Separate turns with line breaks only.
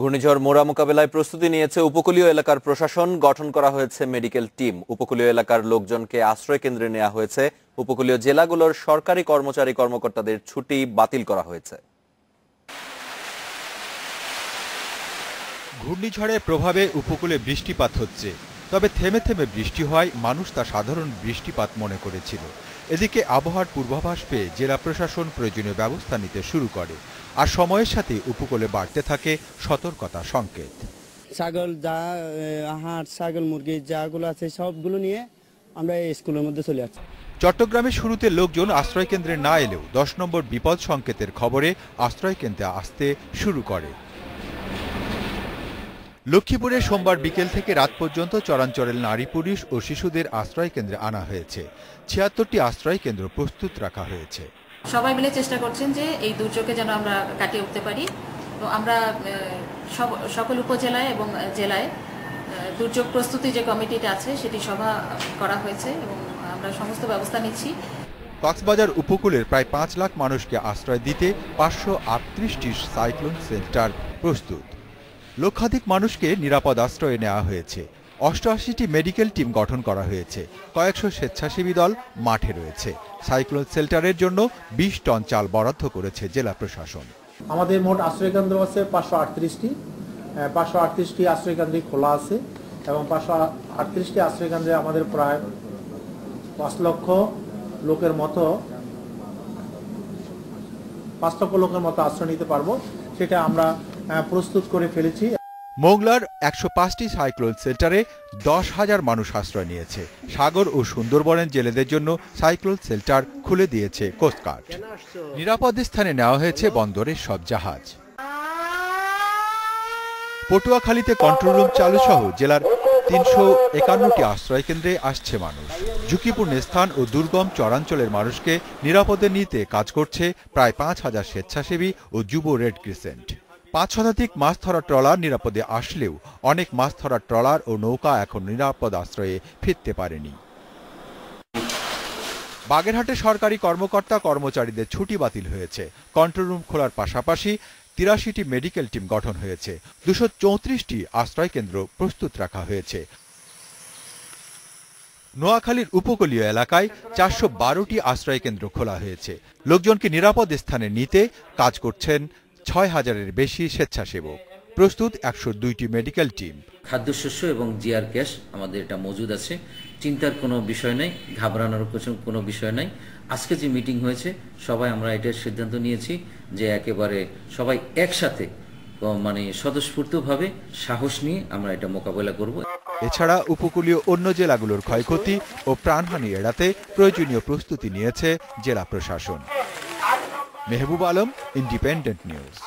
ঘূর্ণিঝড় মোড়া মোকাবেলায় প্রস্তুতি নিয়েছে উপকূলীয় এলাকার প্রশাসন। গঠন করা হয়েছে মেডিকেল টিম। উপকূলীয় এলাকার লোকজনকে আশ্রয় কেন্দ্রে নেওয়া হয়েছে। উপকূলীয় জেলাগুলোর সরকারি কর্মচারী কর্মকর্তাদের ছুটি বাতিল করা হয়েছে।
ঘূর্ণিঝড়ের প্রভাবে উপকূলে বৃষ্টিপাত হচ্ছে। তবে থেমে থেমে বৃষ্টি হওয়ায় মানুষ তা সাধারণ বৃষ্টিপাত মনে করেছিল। এদিকে আবহাওয়ার পূর্বাভাস পেয়ে জেলা প্রশাসন প্রয়োজনীয় ব্যবস্থা নিতে শুরু করে। আর সময়ের সাথে উপকূলে বাড়তে থাকে সতর্কতা সংকেত।
ছাগল যা হাঁট ছাগল মুরগি যাগুলো আছে সবগুলো নিয়ে আমরা এই স্কুলের মধ্যে চলে আসছি।
চট্টগ্রামে শুরুতে লোকজন আশ্রয় কেন্দ্রে না এলেও দশ নম্বর বিপদ সংকেতের খবরে আশ্রয় কেন্দ্রে আসতে শুরু করে। লক্ষ্মীপুরে সোমবার বিকেল থেকে রাত পর্যন্ত চরাঞ্চলের নারী পুরুষ ও শিশুদের আশ্রয় কেন্দ্রে আনা হয়েছে। ছিয়াত্তরটি আশ্রয় কেন্দ্র প্রস্তুত রাখা হয়েছে।
সবাই মিলে চেষ্টা করছেন যে এই দুর্যোগে যেন আমরা কাটিয়ে উঠতে পারি। তো আমরা সকল উপজেলায় এবং জেলায় দুর্যোগ প্রস্তুতি যে কমিটিটা আছে সেটি সভা করা হয়েছে এবং আমরা সমস্ত ব্যবস্থা নিচ্ছি।
কক্সবাজার উপকূলের প্রায় পাঁচ লাখ মানুষকে আশ্রয় দিতে পাঁচশো আটত্রিশটি সাইক্লোন সেন্টার প্রস্তুত। লক্ষাধিক মানুষকে নিরাপদ আশ্রয়ে নেওয়া হয়েছে। অষ্টআশিটি মেডিকেল টিম গঠন করা হয়েছে। কয়েকশো স্বেচ্ছাসেবী দল মাঠে রয়েছে। সাইক্লোন সেল্টারের জন্য বিশ টন চাল বরাদ্দ করেছে জেলা প্রশাসন।
আমাদের মোট আশ্রয়কেন্দ্র আছে পাঁচশো আটত্রিশটি। পাঁচশো আটত্রিশটি আশ্রয়কেন্দ্রই খোলা আছে এবং পাঁচশো আটত্রিশটি আশ্রয়কেন্দ্রে আমাদের প্রায় পাঁচ লক্ষ লোকের মতো, পাঁচ লক্ষ লোকের মতো আশ্রয় নিতে পারব। সেটা আমরা প্রস্তুত করে ফেলেছি।
মোংলার একশো পাঁচটি সাইক্লোন সেন্টারে দশ হাজার মানুষ আশ্রয় নিয়েছে। সাগর ও সুন্দরবনের জেলেদের জন্য সাইক্লোন শেল্টার খুলে দিয়েছে কোস্টগার্ড নিরাপদ স্থানে নেওয়া হয়েছে বন্দরের সব জাহাজ। পটুয়াখালীতে কন্ট্রোল রুম চালু সহ জেলার তিনশো একান্নটি আশ্রয় কেন্দ্রে আসছে মানুষ। ঝুঁকিপূর্ণ স্থান ও দুর্গম চরাঞ্চলের মানুষকে নিরাপদে নিতে কাজ করছে প্রায় পাঁচ হাজার স্বেচ্ছাসেবী ও যুব রেড ক্রিসেন্ট। পাঁচ শতাধিক মাছ ধরা ট্রলার নিরাপদে আসলেও অনেক মাছ ধরা ট্রলার ও নৌকা এখন নিরাপদ আশ্রয়ে ফিরতে পারেনি। বাগেরহাটে সরকারি কর্মকর্তা কর্মচারীদের ছুটি বাতিল হয়েছে। কন্ট্রোল রুম খোলার পাশাপাশি তিরাশিটি মেডিকেল টিম গঠন হয়েছে। দুশো চৌত্রিশটি আশ্রয় কেন্দ্র প্রস্তুত রাখা হয়েছে। নোয়াখালীর উপকূলীয় এলাকায় চারশো বারোটি আশ্রয় কেন্দ্র খোলা হয়েছে। লোকজনকে নিরাপদ স্থানে নিতে কাজ করছেন ছয় হাজারের বেশি স্বেচ্ছাসেবক। প্রস্তুত একশো দুইটি মেডিকেল টিম।
খাদ্যশস্য এবং জিআর গ্যাস আমাদের এটা মজুদ আছে। চিন্তার কোনো বিষয় নেই ঘাবড়ানোর কোনো বিষয় নাই। আজকে যে মিটিং হয়েছে সবাই আমরা এটার সিদ্ধান্ত নিয়েছি যে একেবারে সবাই একসাথে মানে স্বতঃস্ফূর্তভাবে সাহস নিয়ে আমরা এটা মোকাবেলা করব।
এছাড়া উপকূলীয় অন্য জেলাগুলোর ক্ষয়ক্ষতি ও প্রাণহানি এড়াতে প্রয়োজনীয় প্রস্তুতি নিয়েছে জেলা প্রশাসন। महबूब आलम इंडिपेंडेंट न्यूज़